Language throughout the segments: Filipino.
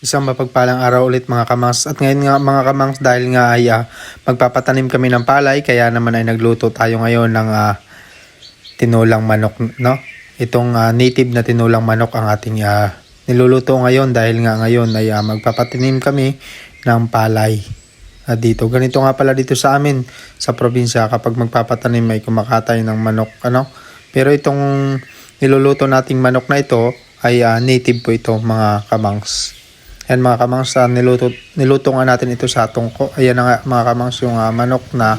Isang mapagpalang araw ulit mga kamangs. At ngayon nga mga kamangs dahil nga ay ah, magpapatanim kami ng palay kaya naman ay nagluto tayo ngayon ng ah, tinulang manok. No? Itong ah, native na tinulang manok ang ating ah, niluluto ngayon dahil nga ngayon ay ah, magpapatanim kami ng palay. At dito, ganito nga pala dito sa amin sa probinsya kapag magpapatanim ay kumakatay ng manok. Ano? Pero itong niluluto nating manok na ito ay ah, native po ito mga kamangs. Yan mga kamangs, ah, niluto, niluto nga natin ito sa tungko. Ayan na nga mga kamangs yung ah, manok na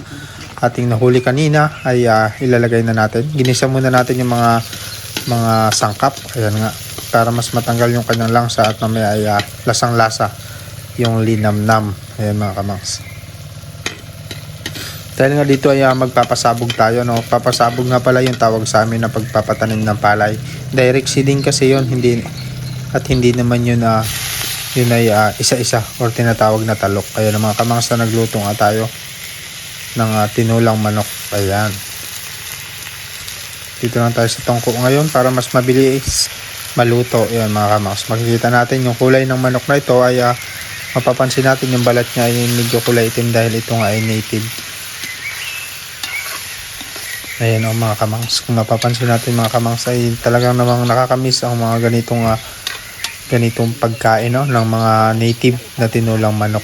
ating nahuli kanina ay ah, ilalagay na natin. Ginisa muna natin yung mga mga sangkap. Ayan nga. Para mas matanggal yung kanyang langsa at mamaya ay ah, lasang-lasa yung linamnam. Ayan mga kamangs. Dahil nga dito ay ah, magpapasabog tayo, no? Papasabog nga pala yung tawag sa amin na pagpapatanim ng palay. Direct seeding kasi yon hindi at hindi naman yun na yun ay ah, isa-isa or tinatawag na talok. Kaya ng mga kamangs na nagluto nga tayo ng ah, tinulang manok. Ayan. Dito lang tayo sa tungko ngayon para mas mabilis maluto. Ayan mga kamangs. Makikita natin yung kulay ng manok na ito ay ah, mapapansin natin yung balat niya ay medyo kulay itim dahil ito nga ay native. Ayan o mga kamangs. Kung mapapansin natin mga kamangs ay talagang namang nakakamiss ang mga ganitong ah, ganitong pagkain no, ng mga native na tinulang manok.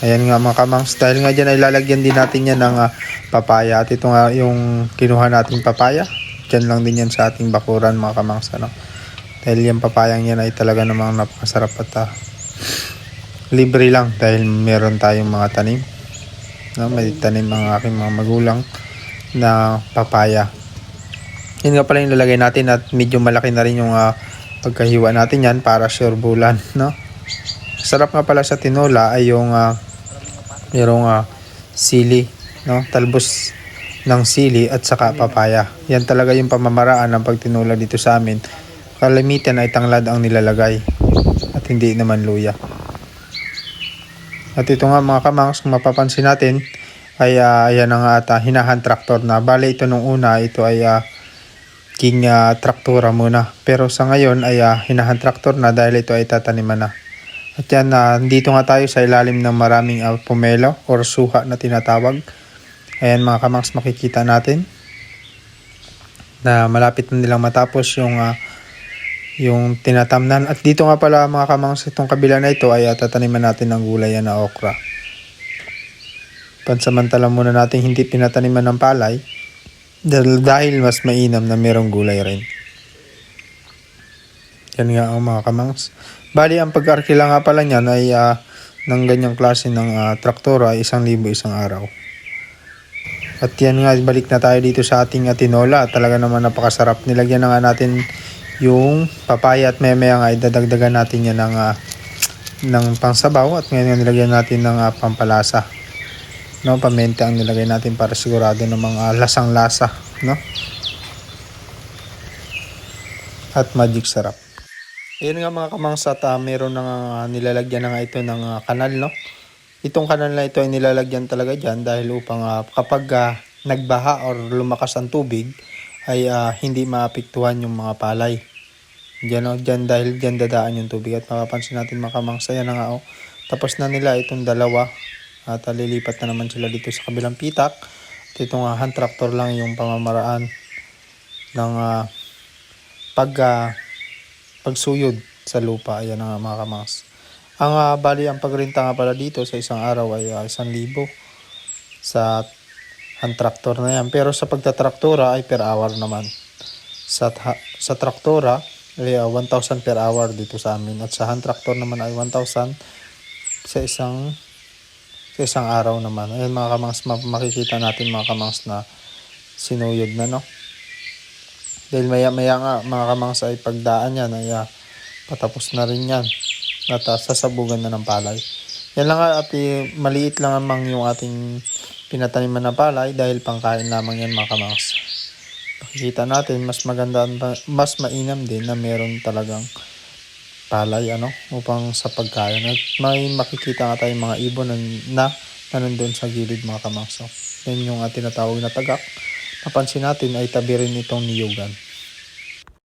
Ayan nga mga kamangs. Dahil nga dyan ay lalagyan din natin yan ng ah, papaya. At ito nga yung kinuha nating papaya. Dyan lang din yan sa ating bakuran mga kamangs. Ano? Dahil yung papayang yan ay talaga namang napakasarap at ah, libre lang dahil meron tayong mga tanim. No? May tanim ang aking mga magulang na papaya. Yun nga pala yung lalagay natin at medyo malaki na rin yung ah, pagkahiwa natin yan para sure bulan, no? Sarap nga pala sa tinola ay yung uh, merong ah, sili, no? Talbos ng sili at saka papaya. Yan talaga yung pamamaraan ng pagtinola dito sa amin. Kalimitan ay tanglad ang nilalagay at hindi naman luya. At ito nga mga kamangs, kung mapapansin natin, ay uh, ayan na nga at ah, hinahan tractor na. Bale ito nung una, ito ay ah, king ah, traktora muna. Pero sa ngayon ay ah, hinahan traktor na dahil ito ay tataniman na. At yan, ah, dito nga tayo sa ilalim ng maraming ah, pomelo or suha na tinatawag. Ayan mga kamangs makikita natin na malapit na nilang matapos yung ah, yung tinatamnan. At dito nga pala mga kamangs itong kabila na ito ay ah, tataniman natin ng gulay na okra. Pansamantala muna natin hindi pinataniman ng palay dahil, mas mainam na merong gulay rin. Yan nga ang mga kamangs. Bali, ang pag-arkila nga pala niyan ay ah, ng ganyang klase ng ah, traktora isang libo isang araw. At yan nga, balik na tayo dito sa ating atinola. Talaga naman napakasarap. Nilagyan na nga natin yung papaya at maya nga idadagdagan natin yan ng, ah, ng pangsabaw at ngayon nga nilagyan natin ng ah, pampalasa. No, paminta ang nilagay natin para sigurado ng mga lasang-lasa, no? At magic sarap. Ayun nga mga kamangsat, ah, meron na nga nilalagyan na nga ito ng ah, kanal, no? Itong kanal na ito ay nilalagyan talaga dyan dahil upang ah, kapag ah, nagbaha or lumakas ang tubig, ay ah, hindi maapektuhan yung mga palay. Diyan, oh, dyan dahil dyan dadaan yung tubig at mapapansin natin mga kamangsa, yan na nga oh. Tapos na nila itong dalawa at ah, lilipat na naman sila dito sa kabilang pitak. At itong ah, hand tractor lang yung pamamaraan ng ah, pag ah, pagsuyod sa lupa. Ayan na nga mga kamangs. Ang ah, bali ang pagrenta nga pala dito sa isang araw ay ah, isang libo sa hand tractor na yan. Pero sa pagtatraktora ay per hour naman. Sa, sa traktora ay ah, 1,000 per hour dito sa amin. At sa hand tractor naman ay 1,000 sa isang sa isang araw naman. Ayun mga kamangs, ma- makikita natin mga kamangs na sinuyod na no. Dahil maya maya nga mga kamangs ay pagdaan yan ay ah, patapos na rin yan. At ah, sasabugan na ng palay. Yan lang nga at eh, maliit lang amang yung ating pinataniman na palay dahil pangkain lamang yan mga kamangs. Makikita natin mas maganda mas mainam din na meron talagang palay ano upang sa pagkain at may makikita nga tayong mga ibon na, na, na nandun sa gilid mga kamangso. Yan yung uh, tinatawag na tagak. Napansin natin ay tabi rin itong niyugan.